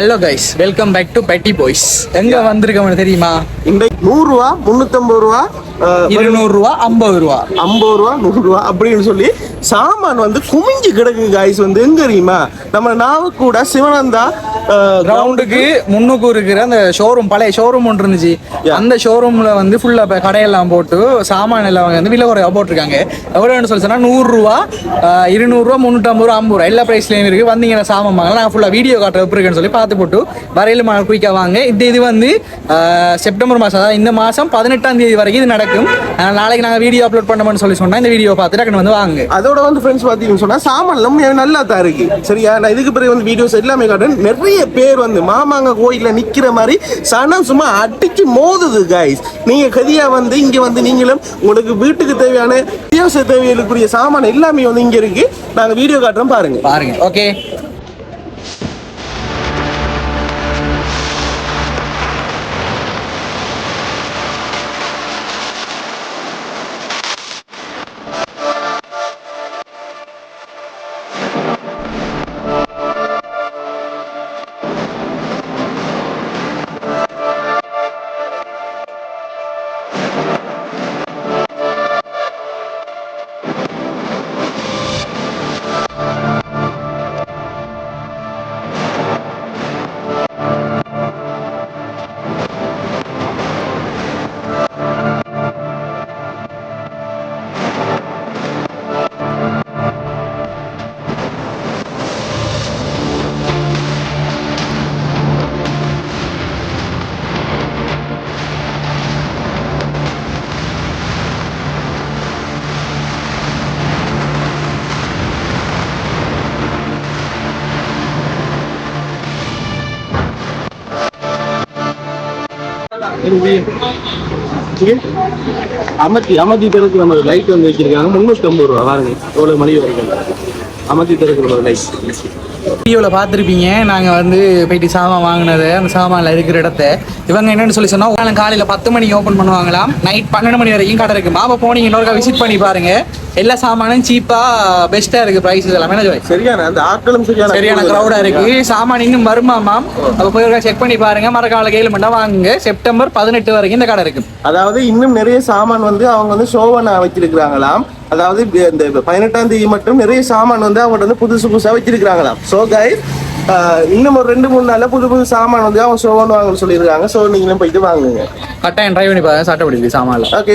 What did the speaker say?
Hello guys welcome back to பெட்டி boys எங்க வந்திருக்கோம்னு தெரியுமா? இந்த நூறு ரூபா முன்னூத்தம்பது ரூபா அஹ், இருநூறு ரூபா ஐம்பது ரூபா. ஐம்பது ரூபா நூறு ரூபா அப்படின்னு சொல்லி சாமான் வந்து குமிஞ்சு கிடக்கு காய்ஸ் வந்து எங்க தெரியுமா? நம்ம நாவக்கூட சிவனந்தா அஹ், கிரவுண்டுக்கு முன்னுக்கு இருக்கிற அந்த ஷோரூம் பழைய ஷோரூம் ஒன்று இருந்துச்சு. அந்த ஷோரூம்ல வந்து ஃபுல்லா இப்போ கடையெல்லாம் போட்டு சாமான் எல்லாம் வந்து விலை குறைவா போட்டிருக்காங்க. எவ்வளோன்னு சொல்லி சொன்னா நூறுரூவா இருநூறுவா முந்நூற்றம்பது ரூபா ஐம்பது ரூபா. எல்லா ப்ரைஸ்லையும் இருக்கு. வந்தீங்கன்னா சாமான் வாங்கலாம். நாங்கள் ஃபுல்லாக வீடியோ காட்டுற இருக்குன்னு சொல்லி பார்த்து போட்டு வரையில குயிக்காக வாங்க. இந்த இது வந்து செப்டம்பர் மாதம் இந்த மாதம் பதினெட்டாம் தேதி வரைக்கும் இது நடக்கும். நாளைக்கு நாங்கள் வீடியோ அப்லோட் பண்ணோம்னு சொல்லி சொன்னா இந்த வீடியோ பார்த்துட்டு டக்குனு வந்து வாங்க. அதோட வந்து ஃப்ரெண்ட்ஸ் பார்த்தீங்கன்னு சொன்னா சாமான் நம்ம நல்லா தான் இருக்கு. சரியா? நான் இதுக்கு பிறகு வந்து வீடியோஸ் எல்லாமே காட்டுறேன். நிறைய பேர் வந்து மாமாங்க கோயில்ல நிக்கிற மாதிரி சனம் சும்மா அடிச்சு மோதுது காய்ஸ் நீங்க கதியா வந்து இங்க வந்து நீங்களும் உங்களுக்கு வீட்டுக்கு தேவையான அத்தியாவசிய தேவைகளுக்குரிய சாமான் எல்லாமே வந்து இங்க இருக்கு. நாங்க வீடியோ காட்டுறோம் பாருங்க. பாருங்க. ஓகே அமர்த்தி அமர்த்தி தெருக்கு நம்ம லைட் வந்து வச்சிருக்காங்க. முன்னூத்தி ஐம்பது ரூபா பாருங்க. எவ்வளவு மணி வரைக்கும்? அமர்த்தி தெருக்கு ஒரு லைட் வீடியோவில் பார்த்துருப்பீங்க. நாங்கள் வந்து போயிட்டு சாமான் வாங்கினது அந்த சாமானில் இருக்கிற இடத்த. இவங்க என்னன்னு சொல்லி சொன்னால் காலையில் பத்து மணிக்கு ஓப்பன் பண்ணுவாங்களாம். நைட் பன்னெண்டு மணி வரைக்கும் கடை இருக்குமா அப்போ போனீங்க இன்னொருக்கா விசிட் பண்ணி பாருங்க. எல்லா சாமானும் சீப்பாக பெஸ்ட்டாக இருக்குது ப்ரைஸஸ் எல்லாமே என்ன? சரியான அந்த ஆட்களும் சரியான சரியான க்ரௌடாக இருக்கு. சாமான் இன்னும் வருமாமாம் அப்போ போய் செக் பண்ணி பாருங்க. மறக்கால கேளு மட்டும் வாங்குங்க. செப்டம்பர் பதினெட்டு வரைக்கும் இந்த கடை இருக்கு. அதாவது இன்னும் நிறைய சாமான் வந்து அவங்க வந்து ஷோவனா வச்சிருக்கிறாங்களாம் அதாவது இந்த பதினெட்டாம் தேதி மட்டும் நிறைய சாமான் வந்து அவங்க வந்து புதுசு புதுசா வச்சிருக்கிறாங்களாம். ஸோ கைஸ் இன்னும் ஒரு ரெண்டு மூணு நாள்ல புது புது சாமான் வந்து அவங்க ஷோவன் வாங்கன்னு சொல்லியிருக்காங்க. ஸோ நீங்களும் போயிட்டு வாங்குங்க. கட்டாயம் ட்ரை பண்ணி பாருங்க சட்டப்படி சாமான்ல ஓகே